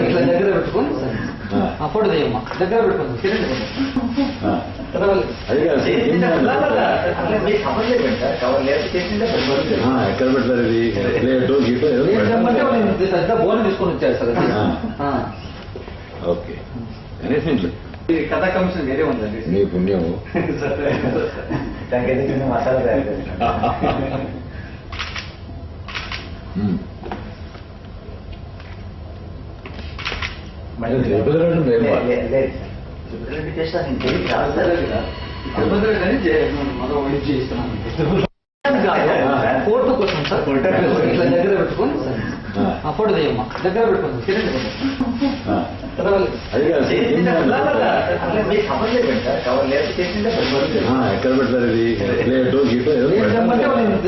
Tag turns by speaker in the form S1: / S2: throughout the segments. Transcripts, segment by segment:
S1: ఇట్లా దగ్గర పెట్టుకొని
S2: ఆ.
S1: ఫోటో తీయమ్మా దగ్గర పెట్టుకోండి
S2: ఎక్కడ పెట్టారు ఇది ప్లేటో
S1: పెద్ద బోన్ తీసుకొని వచ్చారు సార్.
S2: ఓకే కనీసం
S1: కథా కమిషన్ వేరే ఉందండి
S2: నీ పుణ్యం
S3: మసాలా తయారు చేస్తాను లే- లే- లేదు. ఇంకేం రాదు సార్.
S1: తిరుపతిలో కానీ ఫోటో కోసం సార్. ఇట్లా దగ్గర పెట్టుకొని సార్
S2: ఆ.
S1: ఫోటో తీయమ్మా దగ్గర పెట్టుకోండి
S2: ఎక్కడ ఇది? ప్లేటో గీటో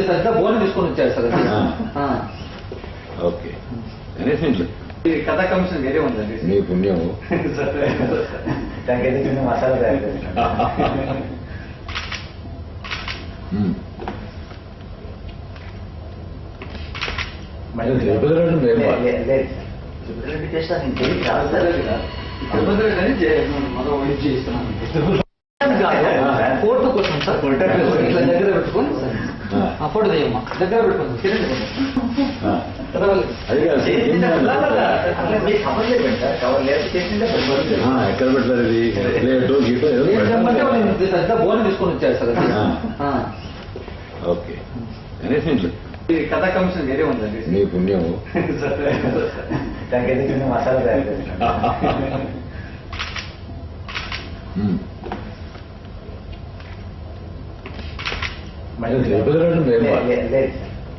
S1: పెద్ద బోన్ తీసుకొని వచ్చారు సార్.
S2: ఓకే.
S1: ఇది కథా కమిషన్ వేరే ఉందండి
S2: నీ పుణ్యం
S3: దానికైతే చిన్న మసాలా తయారు
S2: తిరుపతి మేము
S3: లే- లే- లేదు సార్. తిరుపతి
S1: కానీ చే- మనం వండి చేస్తున్నాం ఫోటో కోసం సార్ ఇట్లా దగ్గర పెట్టుకొని. సార్
S2: ఆ.
S1: ఫోటో తీయమ్మా. దగ్గర పెట్టుకోండి
S2: ఎక్కడ పెట్టారు ఇది? ప్లేటో గీటో
S1: బోన్ తీసుకొని వచ్చారు సార్.
S2: ఓకే.
S1: కథా కమిషన్ వేరే ఉందండి.
S2: నీ పుణ్యం.
S3: దానికైతే చిన్న మసాలా తయారు చేస్తాను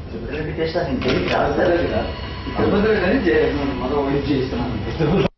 S2: ఉమ్.
S3: మళ్ళీ
S2: తిరుపతి రోడ్డు మేము
S3: లే- లే- లేదు సార్. తిరుపతి టేస్ట్ అసలు ఇంకేం రాదు సార్.
S1: తిరుపతిలో కానీ మనం వండి చేస్తున్నాం